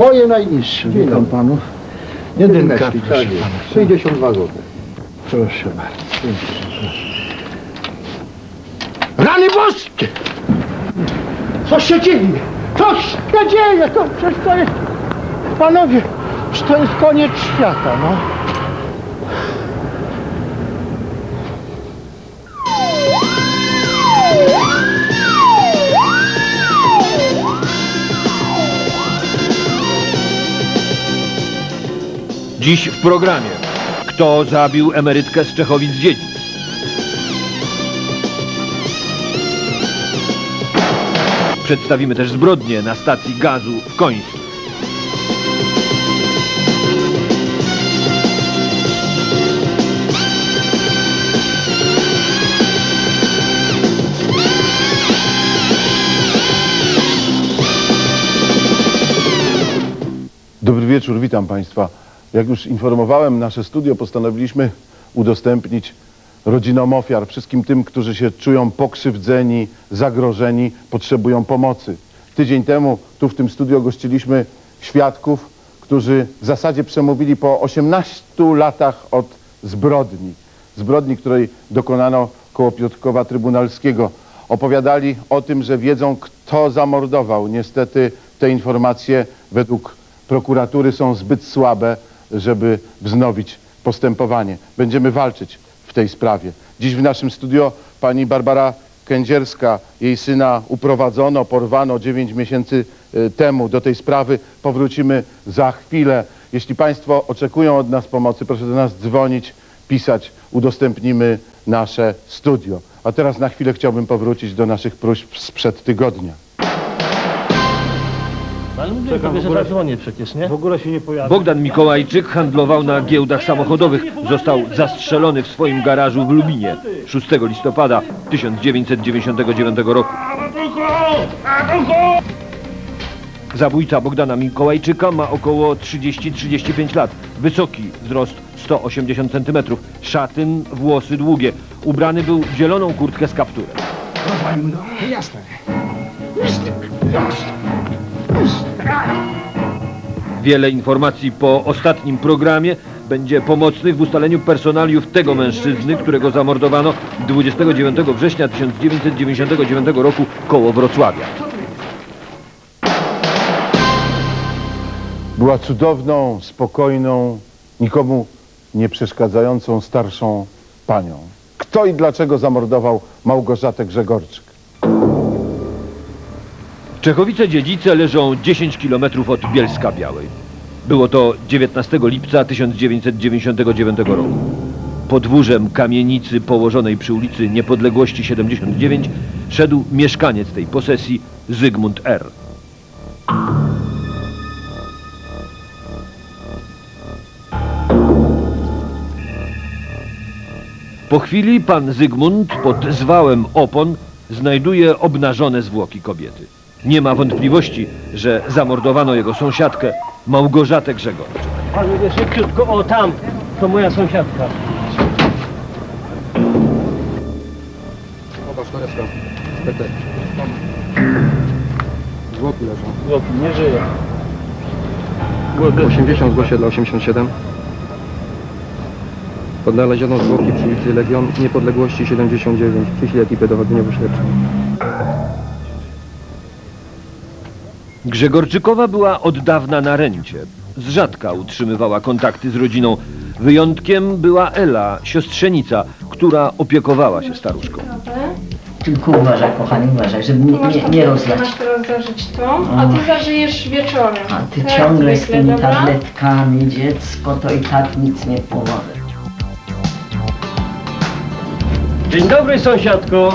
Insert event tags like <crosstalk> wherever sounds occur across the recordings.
Moje najniższe. Witam panów. Jedynka, Tak proszę jest. pana. 62 zł. Proszę bardzo. Rany boskie! Co się dzieje? Co się dzieje? To przecież to jest... Panowie, czy to jest koniec świata, no? Dziś w programie. Kto zabił emerytkę z Czechowic dziedzic? Przedstawimy też zbrodnie na stacji gazu w Końsku. Dobry wieczór, witam Państwa. Jak już informowałem, nasze studio postanowiliśmy udostępnić rodzinom ofiar, wszystkim tym, którzy się czują pokrzywdzeni, zagrożeni, potrzebują pomocy. Tydzień temu tu w tym studio gościliśmy świadków, którzy w zasadzie przemówili po 18 latach od zbrodni. Zbrodni, której dokonano koło Piotrkowa Trybunalskiego. Opowiadali o tym, że wiedzą, kto zamordował. Niestety te informacje według prokuratury są zbyt słabe, żeby wznowić postępowanie. Będziemy walczyć w tej sprawie. Dziś w naszym studio pani Barbara Kędzierska, jej syna uprowadzono, porwano 9 miesięcy e, temu. Do tej sprawy powrócimy za chwilę. Jeśli Państwo oczekują od nas pomocy, proszę do nas dzwonić, pisać, udostępnimy nasze studio. A teraz na chwilę chciałbym powrócić do naszych próśb sprzed tygodnia. Ale mówię sobie, że zadzwonię przecież, nie? W ogóle się nie pojawia. Bogdan Mikołajczyk handlował na giełdach samochodowych. Został zastrzelony w swoim garażu w Lubinie 6 listopada 1999 roku. Zabójca Bogdana Mikołajczyka ma około 30-35 lat. Wysoki, wzrost 180 cm. Szatyn, włosy długie. Ubrany był w zieloną kurtkę z kapturem. Wiele informacji po ostatnim programie będzie pomocnych w ustaleniu personaliów tego mężczyzny, którego zamordowano 29 września 1999 roku koło Wrocławia. Była cudowną, spokojną, nikomu nie przeszkadzającą starszą panią. Kto i dlaczego zamordował Małgorzatę Grzegorczyk? Czechowice-Dziedzice leżą 10 km od Bielska Białej. Było to 19 lipca 1999 roku. Podwórzem kamienicy położonej przy ulicy Niepodległości 79 szedł mieszkaniec tej posesji Zygmunt R. Po chwili pan Zygmunt pod zwałem opon znajduje obnażone zwłoki kobiety. Nie ma wątpliwości, że zamordowano jego sąsiadkę, Małgorzatę Grzegorczyk. Ale mówię szybciutko, o tam, to moja sąsiadka. Popatrz, to. Niestety. Zwłoki leżą. Chłop, nie żyje. 80 zgłosie dla 87. Odnaleziono zwłoki przy ulicy Legion Niepodległości 79. Przyślij ekipę dowodzeniowo-śledczą. Grzegorczykowa była od dawna na rencie. Z rzadka utrzymywała kontakty z rodziną. Wyjątkiem była Ela, siostrzenica, która opiekowała się staruszką. Tylko uważaj, kochanie, uważaj, żeby nie, nie, nie rozlać. Masz teraz zażyć to, a ty zażyjesz wieczorem. A ty Tak, ciągle z zwykle, tymi dobra? tabletkami, dziecko, to i tak nic nie pomoże. Dzień dobry sąsiadko.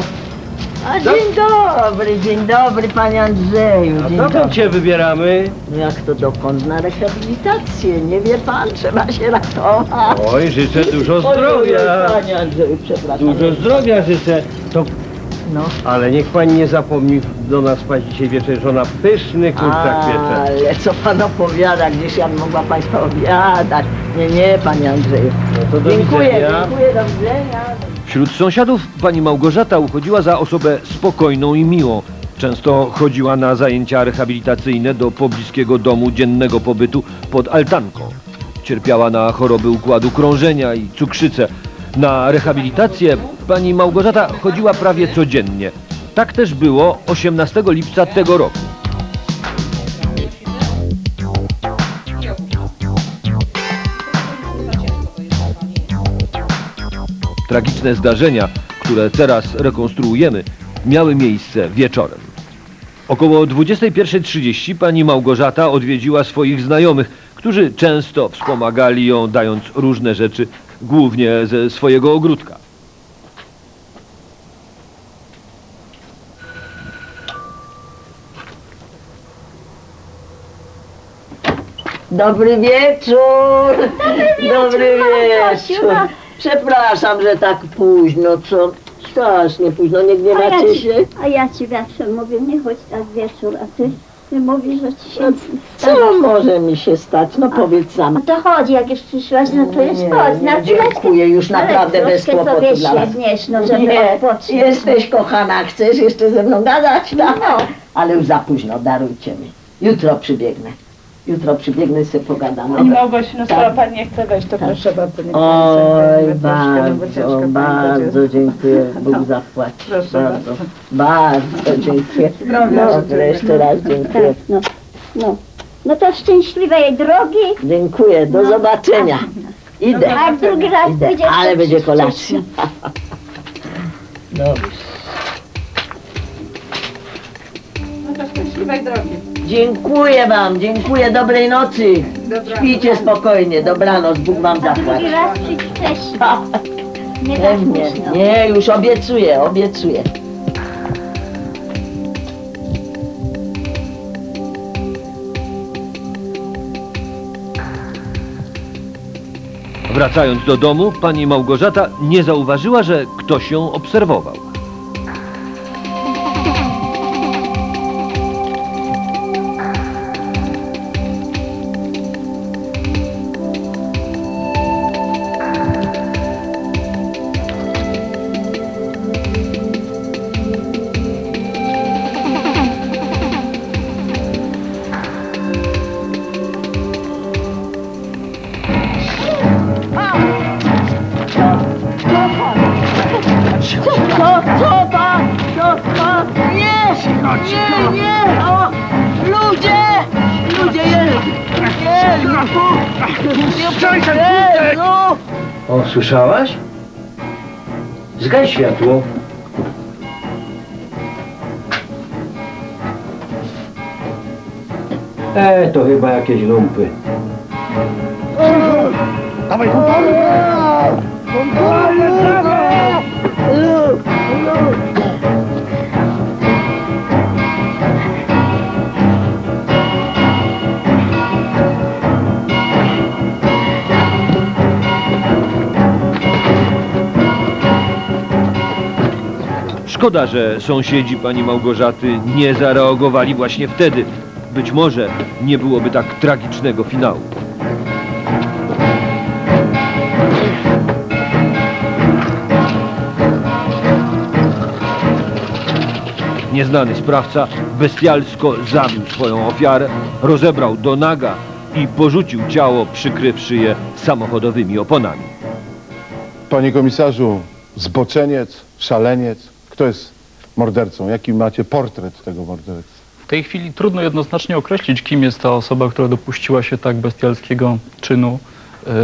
A dzień dobry, dzień dobry panie Andrzeju, A dzień dokąd dobry. cię wybieramy? No Jak to dokąd? Na rehabilitację, nie wie pan, trzeba się ratować. Oj, życzę dużo zdrowia. Panie Andrzeju, przepraszam. Dużo zdrowia życzę. To, No. ale niech pani nie zapomni do nas wpaść dzisiaj wieczór, że ona pyszny kurczak piecze. Ale co pan opowiada, gdzieś ja mogła państwa opowiadać. Nie, nie, panie Andrzeju. No to do Dziękuję, widzenia. dziękuję, do widzenia. Wśród sąsiadów pani Małgorzata uchodziła za osobę spokojną i miłą. Często chodziła na zajęcia rehabilitacyjne do pobliskiego domu dziennego pobytu pod Altanką. Cierpiała na choroby układu krążenia i cukrzycę. Na rehabilitację pani Małgorzata chodziła prawie codziennie. Tak też było 18 lipca tego roku. Tragiczne zdarzenia, które teraz rekonstruujemy, miały miejsce wieczorem. Około 21.30 pani Małgorzata odwiedziła swoich znajomych, którzy często wspomagali ją, dając różne rzeczy, głównie ze swojego ogródka. Dobry wieczór! Dobry wieczór! Przepraszam, że tak późno, co? Strasznie późno, nie A ja, gniewacie ci, się? a ja ci zawsze mówię, nie chodź tak wieczór, a ty, ty mówisz, że ci się Co może mi się stać? No powiedz sam. No to chodź, jak już przyszłaś, no to już Nie, chodź, nie, na chwileczkę. dziękuję, już naprawdę Ale bez troszkę kłopotu sobie dla was. siedniesz, no żeby Nie, odpocząć. jesteś kochana, chcesz jeszcze ze mną gadać? No. Ale już za późno, darujcie mi. Jutro przybiegnę. Jutro przybiegnę i sobie pogadamy. Pani Małgosiu, no skoro Tak. pani nie chce wejść, to proszę bardzo, nie Oj, troszkę, no bo bardzo, bardzo dziękuję. <laughs> Bóg zapłaci. Proszę bardzo, bardzo dziękuję. Zdrowia Dobrze, życzymy. jeszcze raz dziękuję. Tak, no, no. No to szczęśliwej drogi, Dziękuję, do zobaczenia. Idę, a drugi raz idę, będziesz ale będzie kolacja. Dobrze. No to szczęśliwej drogi. Dziękuję wam, dziękuję, dobrej nocy. Śpijcie spokojnie, dobranoc, Bóg wam A zapłaci. drugi raz przyjdź wcześniej. <laughs> Nie tak Pewnie, późno. nie, już obiecuję, obiecuję. Wracając do domu, pani Małgorzata nie zauważyła, że ktoś ją obserwował. Słyszałaś? Zgaś światło. E, to chyba jakieś lumpy. Szkoda, że sąsiedzi pani Małgorzaty nie zareagowali właśnie wtedy. Być może nie byłoby tak tragicznego finału. Nieznany sprawca bestialsko zabił swoją ofiarę, rozebrał do naga i porzucił ciało, przykrywszy je samochodowymi oponami. Panie komisarzu, zboczeniec, szaleniec, kto jest mordercą? Jaki macie portret tego mordercy? W tej chwili trudno jednoznacznie określić, kim jest ta osoba, która dopuściła się tak bestialskiego czynu.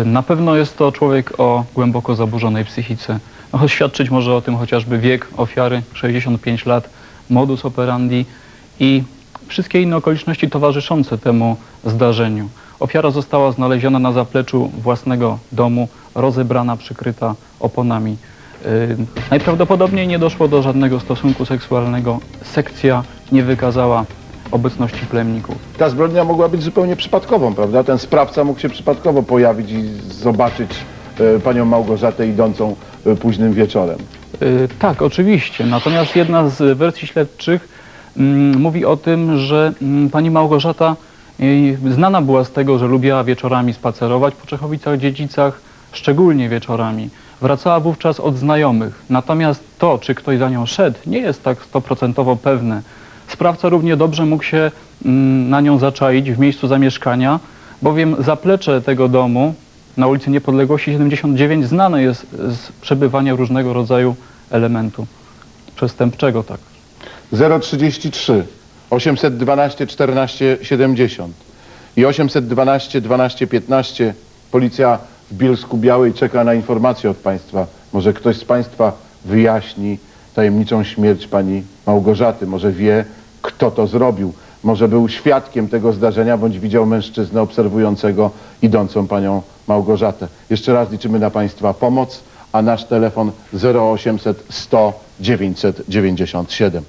Y, Na pewno jest to człowiek o głęboko zaburzonej psychice. No, świadczyć może o tym chociażby wiek ofiary, 65 lat, modus operandi i wszystkie inne okoliczności towarzyszące temu zdarzeniu. Ofiara została znaleziona na zapleczu własnego domu, rozebrana, przykryta oponami. Y, Najprawdopodobniej nie doszło do żadnego stosunku seksualnego. Sekcja nie wykazała obecności plemników. Ta zbrodnia mogła być zupełnie przypadkową, prawda? Ten sprawca mógł się przypadkowo pojawić i zobaczyć e, panią Małgorzatę idącą e, późnym wieczorem. Y, Tak, oczywiście. Natomiast jedna z wersji śledczych mm, mówi o tym, że mm, pani Małgorzata y, znana była z tego, że lubiła wieczorami spacerować po Czechowicach-Dziedzicach, szczególnie wieczorami. Wracała wówczas od znajomych. Natomiast to, czy ktoś za nią szedł, nie jest tak stoprocentowo pewne. sprawca równie dobrze mógł się mm, na nią zaczaić w miejscu zamieszkania, bowiem zaplecze tego domu na ulicy Niepodległości 79 znane jest z przebywania różnego rodzaju elementu przestępczego, tak. 033 812 14 70 i 812 12 15 policja w Bielsku Białej czeka na informacje od Państwa. Może ktoś z Państwa wyjaśni tajemniczą śmierć pani Małgorzaty. Może wie, kto to zrobił. Może był świadkiem tego zdarzenia, bądź widział mężczyznę obserwującego idącą panią Małgorzatę. Jeszcze raz liczymy na Państwa pomoc, a nasz telefon 0800 100 997.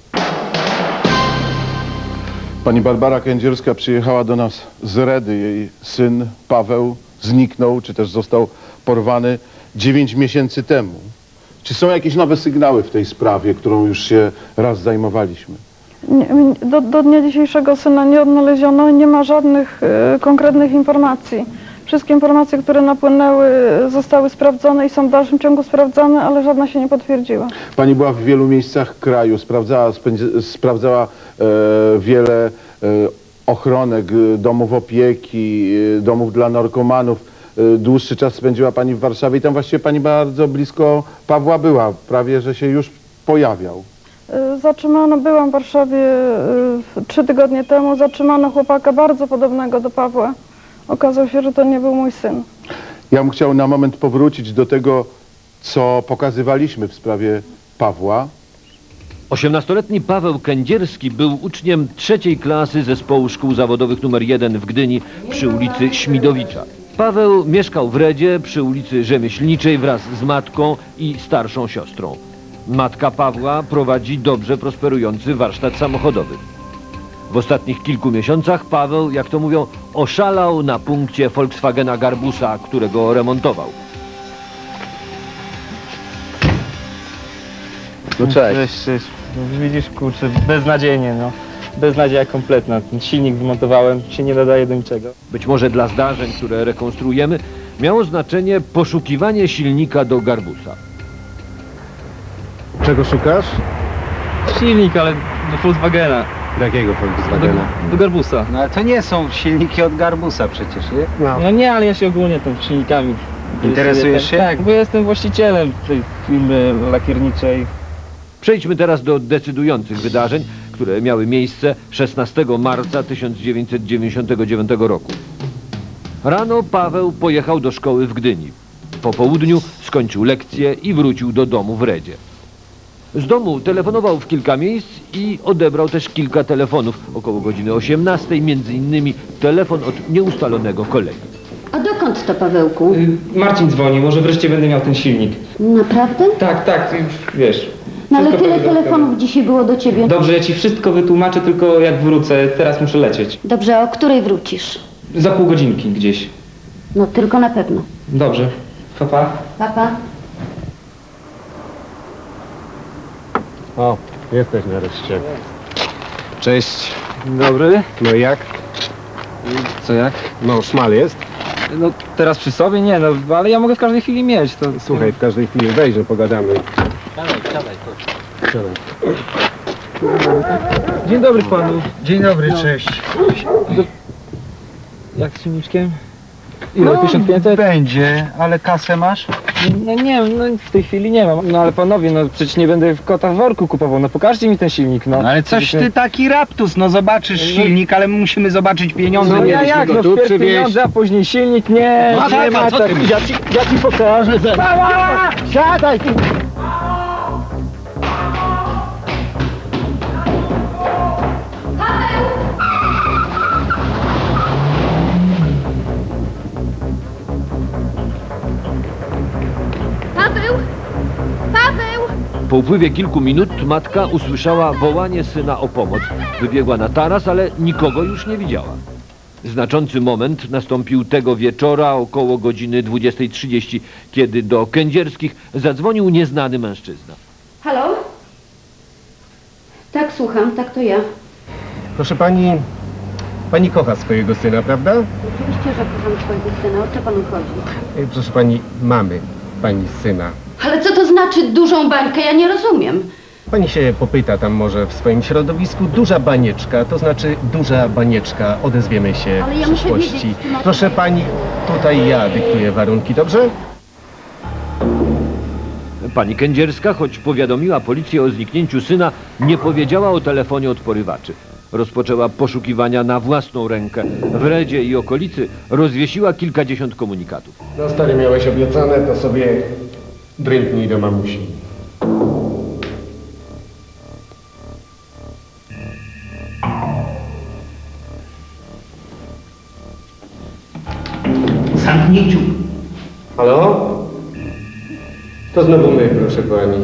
Pani Barbara Kędzierska przyjechała do nas z Redy. Jej syn Paweł zniknął, czy też został porwany 9 miesięcy temu. Czy są jakieś nowe sygnały w tej sprawie, którą już się raz zajmowaliśmy? Nie, do, do dnia dzisiejszego syna nie odnaleziono i nie ma żadnych e, konkretnych informacji. Wszystkie informacje, które napłynęły, e, zostały sprawdzone i są w dalszym ciągu sprawdzane, ale żadna się nie potwierdziła. Pani była w wielu miejscach kraju, sprawdzała, spędzi- sprawdzała e, wiele e, ochronek, domów opieki, e, domów dla narkomanów. E, dłuższy czas spędziła Pani w Warszawie i tam właściwie Pani bardzo blisko Pawła była, prawie że się już pojawiał. E, Zatrzymano, byłam w Warszawie trzy tygodnie temu, zatrzymano chłopaka bardzo podobnego do Pawła. Okazało się, że to nie był mój syn. Ja bym chciał na moment powrócić do tego, co pokazywaliśmy w sprawie Pawła. 18-letni Paweł Kędzierski był uczniem trzeciej klasy zespołu szkół zawodowych nr 1 w Gdyni przy ulicy Śmidowicza. Paweł mieszkał w Redzie przy ulicy Rzemieślniczej wraz z matką i starszą siostrą. Matka Pawła prowadzi dobrze prosperujący warsztat samochodowy. W ostatnich kilku miesiącach Paweł, jak to mówią, oszalał na punkcie Volkswagena Garbusa, którego remontował. No cześć. Cześć, cześć. No, widzisz, kurczę, beznadziejnie, no. Beznadzieja kompletna. Ten silnik wymontowałem, się nie nadaje do niczego. być może dla zdarzeń, które rekonstruujemy, miało znaczenie poszukiwanie silnika do Garbusa. Czego szukasz? Silnik, ale do Volkswagena, Jakiego do, Volkswagena? do Garbusa. No ale to nie są silniki od Garbusa przecież, nie? No nie, ale ja się ogólnie tym silnikami Interesujesz się? Tak, bo ja jestem właścicielem tej firmy lakierniczej. Przejdźmy teraz do decydujących wydarzeń, które miały miejsce 16 marca 1999 roku. Rano Paweł pojechał do szkoły w Gdyni. Po południu skończył lekcję i wrócił do domu w Redzie. Z domu telefonował w kilka miejsc i odebrał też kilka telefonów. Około godziny 18, między innymi telefon od nieustalonego kolegi. A dokąd to, Pawełku? Marcin dzwoni, może wreszcie będę miał ten silnik. Naprawdę? Tak, tak, wiesz. No ale tyle telefonów dzisiaj było do ciebie. Dobrze, ja ci wszystko wytłumaczę, tylko jak wrócę, teraz muszę lecieć. Dobrze, a o której wrócisz? Za pół godzinki gdzieś. No tylko na pewno. Dobrze. Papa. Papa? O, jesteś nareszcie. Cześć. Dobry. No i jak? Co jak? No, szmal jest. No teraz przy sobie? Nie, no ale ja mogę w każdej chwili mieć. To, Słuchaj, w każdej chwili weź, że pogadamy. Dzień dobry panu. Dzień dobry, cześć. Jak z silniczkiem? Ile? 1500? będzie, ale kasę masz? No nie wiem, no w tej chwili nie mam. No ale panowie, no przecież nie będę w kota w worku kupował. No pokażcie mi ten silnik, no. No ale coś Przecież ty taki raptus, no zobaczysz No- silnik, ale my musimy zobaczyć pieniądze. No ja mieliśmy jak, go no tu wpierw przywieźć. pieniądze, a później silnik? Nie, No nie tak, ma a co tak. ty Ja ci, ja ci pokażę. Siadaj ty! Paweł! Paweł! Po upływie kilku minut matka usłyszała wołanie syna o pomoc. Wybiegła na taras, ale nikogo już nie widziała. Znaczący moment nastąpił tego wieczora około godziny 20.30, kiedy do Kędzierskich zadzwonił nieznany mężczyzna. Halo? Tak, słucham, tak to ja. Proszę pani, pani kocha swojego syna, prawda? Oczywiście, że kocham swojego syna. O co panu chodzi? E, Proszę pani, mamy pani syna. Ale co to znaczy dużą bańkę? Ja nie rozumiem. Pani się popyta tam może w swoim środowisku. Duża banieczka, to znaczy duża banieczka. Odezwiemy się Ale w ja muszę przyszłości. wiedzieć, co macie Proszę pani, tutaj ja dyktuję warunki, dobrze? Pani Kędzierska, choć powiadomiła policję o zniknięciu syna, nie powiedziała o telefonie od porywaczy. Rozpoczęła poszukiwania na własną rękę. W Redzie i okolicy rozwiesiła kilkadziesiąt komunikatów. No stary, miałeś obiecane, to sobie drętnij do mamusi. Zamknij dziób. Halo? To znowu my, proszę pani.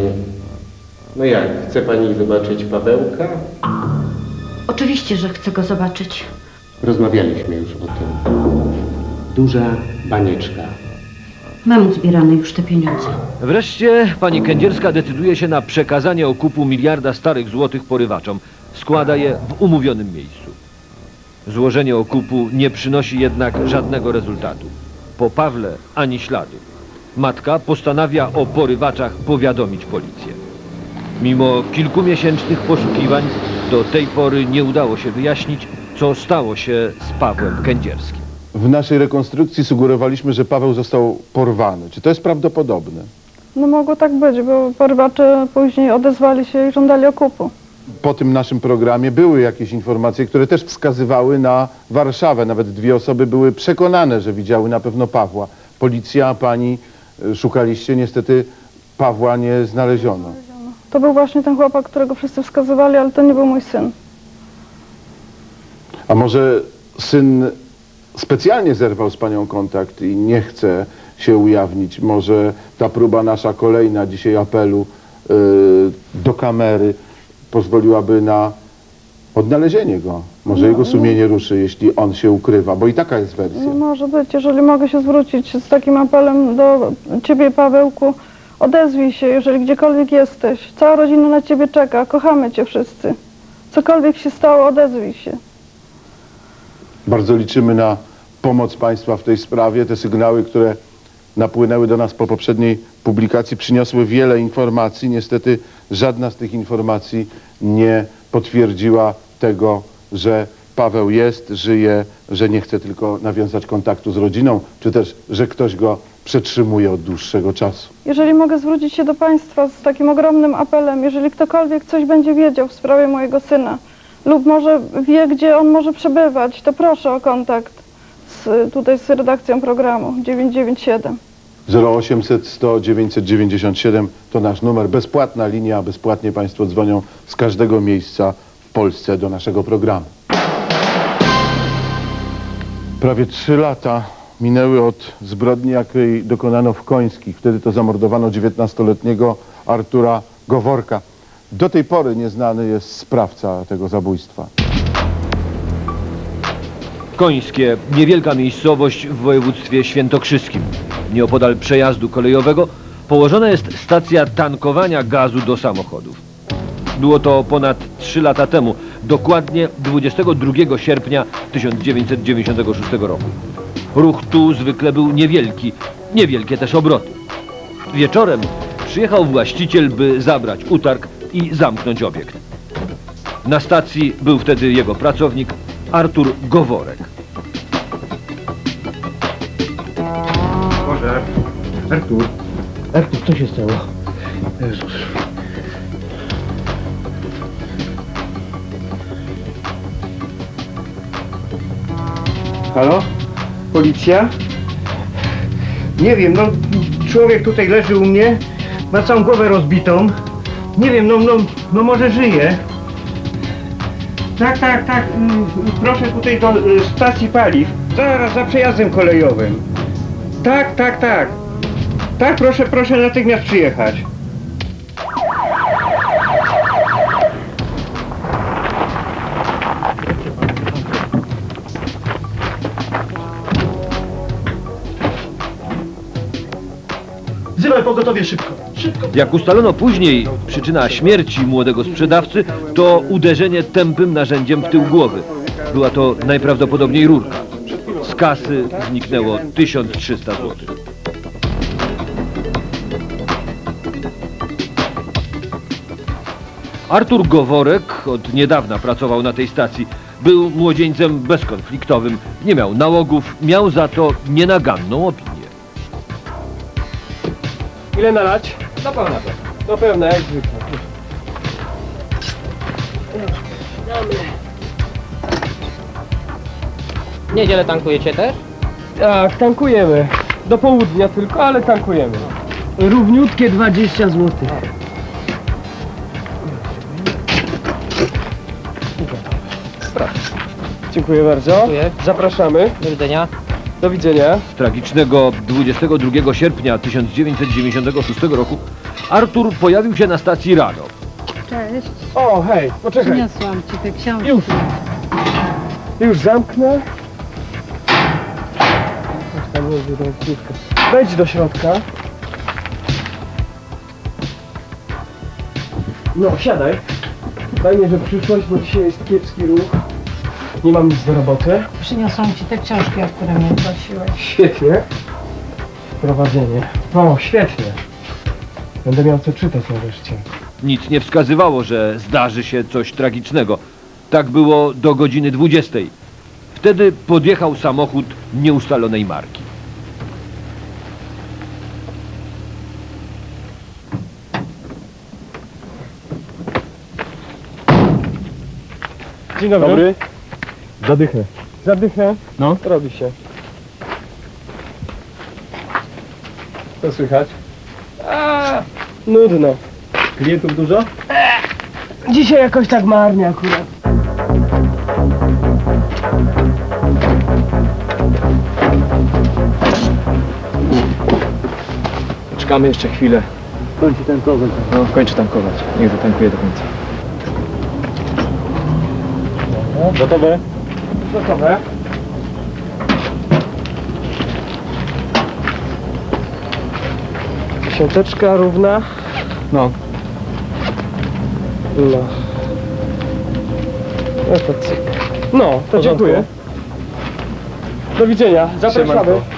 No jak, chce pani zobaczyć Pawełka? Oczywiście, że chcę go zobaczyć. Rozmawialiśmy już o tym. Duża banieczka. Mam uzbierane już te pieniądze. Wreszcie pani Kędzierska decyduje się na przekazanie okupu miliarda starych złotych porywaczom. Składa je w umówionym miejscu. Złożenie okupu nie przynosi jednak żadnego rezultatu. Po Pawle ani śladu. Matka postanawia o porywaczach powiadomić policję. Mimo kilkumiesięcznych poszukiwań do tej pory nie udało się wyjaśnić, co stało się z Pawłem Kędzierskim. W naszej rekonstrukcji sugerowaliśmy, że Paweł został porwany. Czy to jest prawdopodobne? No mogło tak być, bo porywacze później odezwali się i żądali okupu. Po tym naszym programie były jakieś informacje, które też wskazywały na Warszawę. Nawet dwie osoby były przekonane, że widziały na pewno Pawła. Policja, pani e, szukaliście, niestety Pawła nie znaleziono. To był właśnie ten chłopak, którego wszyscy wskazywali, ale to nie był mój syn. A może syn specjalnie zerwał z panią kontakt i nie chce się ujawnić? Może ta próba nasza kolejna dzisiaj apelu y, do kamery pozwoliłaby na odnalezienie go? Może jego sumienie ruszy, jeśli on się ukrywa, bo i taka jest wersja. No może być, jeżeli mogę się zwrócić z takim apelem do ciebie, Pawełku, odezwij się, jeżeli gdziekolwiek jesteś. Cała rodzina na ciebie czeka, kochamy cię wszyscy. Cokolwiek się stało, odezwij się. Bardzo liczymy na pomoc Państwa w tej sprawie. Te sygnały, które napłynęły do nas po poprzedniej publikacji, przyniosły wiele informacji. Niestety żadna z tych informacji nie potwierdziła tego, że Paweł jest, żyje, że nie chce tylko nawiązać kontaktu z rodziną, czy też, że ktoś go przetrzymuje od dłuższego czasu. Jeżeli mogę zwrócić się do Państwa z takim ogromnym apelem, jeżeli ktokolwiek coś będzie wiedział w sprawie mojego syna lub może wie, gdzie on może przebywać, to proszę o kontakt z, tutaj z redakcją programu 997. 0800 100 997 to nasz numer, bezpłatna linia, bezpłatnie Państwo dzwonią z każdego miejsca w Polsce do naszego programu. Prawie trzy lata minęły od zbrodni, jakiej dokonano w Końskich. Wtedy to zamordowano 19-letniego Artura Goworka. Do tej pory nieznany jest sprawca tego zabójstwa. Końskie, niewielka miejscowość w województwie świętokrzyskim. Nieopodal przejazdu kolejowego położona jest stacja tankowania gazu do samochodów. Było to ponad 3 lata temu, dokładnie 22 sierpnia 1996 roku. Ruch tu zwykle był niewielki, niewielkie też obroty. Wieczorem przyjechał właściciel, by zabrać utarg i zamknąć obiekt. Na stacji był wtedy jego pracownik Artur Goworek. Boże, Artur. Artur, co się stało? Jezus. Halo? Policja? Nie wiem, no człowiek tutaj leży u mnie, ma całą głowę rozbitą. Nie wiem, no, no, no może żyje. Tak, tak, tak. mm, Proszę tutaj do y, stacji paliw. Zaraz za przejazdem kolejowym. Tak, tak, tak. Tak, proszę, proszę natychmiast przyjechać. Pogotowie szybko. Szybko. Jak ustalono później, przyczyna śmierci młodego sprzedawcy to uderzenie tępym narzędziem w tył głowy. Była to najprawdopodobniej rurka. Z kasy zniknęło 1300 zł. Artur Goworek od niedawna pracował na tej stacji. Był młodzieńcem bezkonfliktowym, nie miał nałogów, miał za to nienaganną opinię. Ile nalać? Na pełna to. Do pełna, jak zwykle. W niedzielę tankujecie też? Tak, tankujemy. Do południa tylko, ale tankujemy. Równiutkie 20 zł. Dziękuję bardzo. Dziękuję. Zapraszamy. Do widzenia. Do widzenia. Tragicznego 22 sierpnia 1996 roku Artur pojawił się na stacji rano. Cześć. O, hej, poczekaj. Przyniosłam ci te książki. Już. Już zamknę. Aż tam jest jeden kilka. Wejdź do środka. No, siadaj. Fajnie, że przyszłaś, bo dzisiaj jest kiepski ruch. Nie mam nic do roboty. Przyniosłam ci te książki, o które mnie prosiłeś. Świetnie. Prowadzenie. O, świetnie. Będę miał co czytać nareszcie. Nic nie wskazywało, że zdarzy się coś tragicznego. Tak było do godziny 20. Wtedy podjechał samochód nieustalonej marki. Dzień dobry. dobry. Zadychę. Zadychę? No. Robi się. Co słychać? A, nudno. Klientów dużo? Dzisiaj jakoś tak marnie akurat. Czekamy jeszcze chwilę. Kończy ten kogoś. No, kończy tankować. Niech zatankuje do końca. Gotowe? Gotowe. Dziesiąteczka równa. No. No. No to cyk. No, to dziękuję. Do widzenia. Zapraszamy. Siemanko.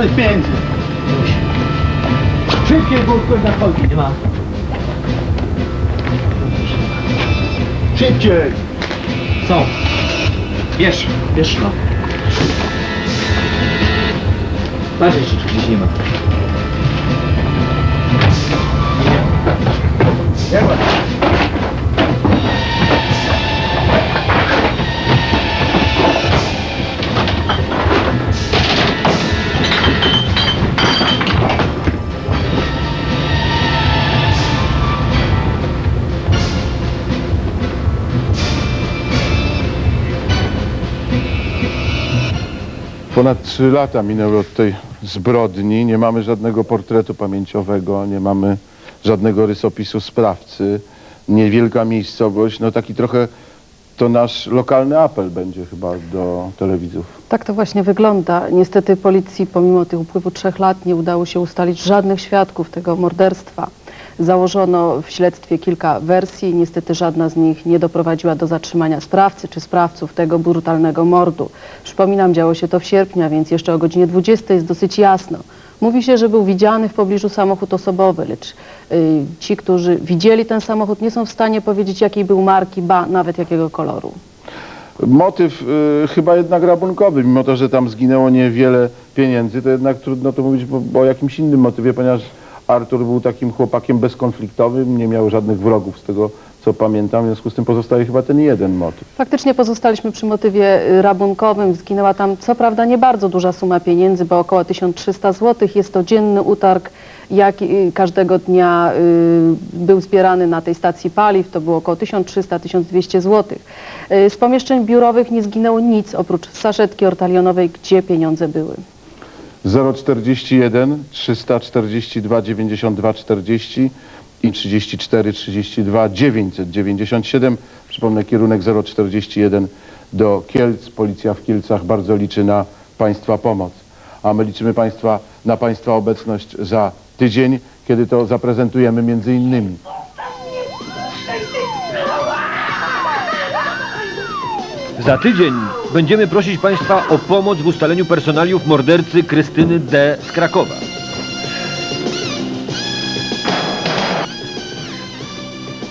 Tych pieniędzy. Szybciej, bo ktoś zachodzi. Nie ma. Szybciej. Co? Bierz, bierz to. Patrz jeszcze, czy gdzieś nie ma. Ponad 3 lata minęły od tej zbrodni. Nie mamy żadnego portretu pamięciowego, nie mamy żadnego rysopisu sprawcy. Niewielka miejscowość, no taki trochę to nasz lokalny apel będzie chyba do telewidzów. Tak to właśnie wygląda. Niestety policji pomimo tych upływu trzech lat nie udało się ustalić żadnych świadków tego morderstwa. Założono w śledztwie kilka wersji, niestety żadna z nich nie doprowadziła do zatrzymania sprawcy czy sprawców tego brutalnego mordu. Przypominam, działo się to w sierpniu, więc jeszcze o godzinie 20 jest dosyć jasno. Mówi się, że był widziany w pobliżu samochód osobowy, lecz y, ci, którzy widzieli ten samochód nie są w stanie powiedzieć jakiej był marki, ba nawet jakiego koloru. Motyw y, chyba jednak rabunkowy, mimo to, że tam zginęło niewiele pieniędzy, to jednak trudno to mówić bo, o jakimś innym motywie, ponieważ Artur był takim chłopakiem bezkonfliktowym, nie miał żadnych wrogów z tego, co pamiętam, w związku z tym pozostaje chyba ten jeden motyw. Faktycznie pozostaliśmy przy motywie rabunkowym. Zginęła tam co prawda nie bardzo duża suma pieniędzy, bo około 1300 zł. Jest to dzienny utarg, jak y, każdego dnia y, był zbierany na tej stacji paliw. To było około 1300-1200 zł. Y, Z pomieszczeń biurowych nie zginęło nic oprócz saszetki ortalionowej, gdzie pieniądze były. 041 342 92 40 i 34 32 997. Przypomnę kierunek 041 do Kielc. Policja w Kielcach bardzo liczy na Państwa pomoc. A my liczymy Państwa na Państwa obecność za tydzień, kiedy to zaprezentujemy między innymi Za tydzień będziemy prosić Państwa o pomoc w ustaleniu personaliów mordercy Krystyny D. z Krakowa.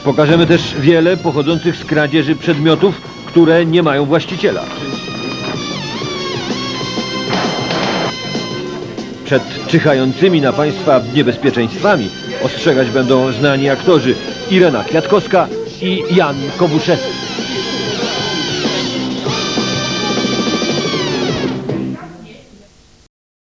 Pokażemy też wiele pochodzących z kradzieży przedmiotów, które nie mają właściciela. Przed czyhającymi na Państwa niebezpieczeństwami ostrzegać będą znani aktorzy Irena Kwiatkowska i Jan Kobuszewski.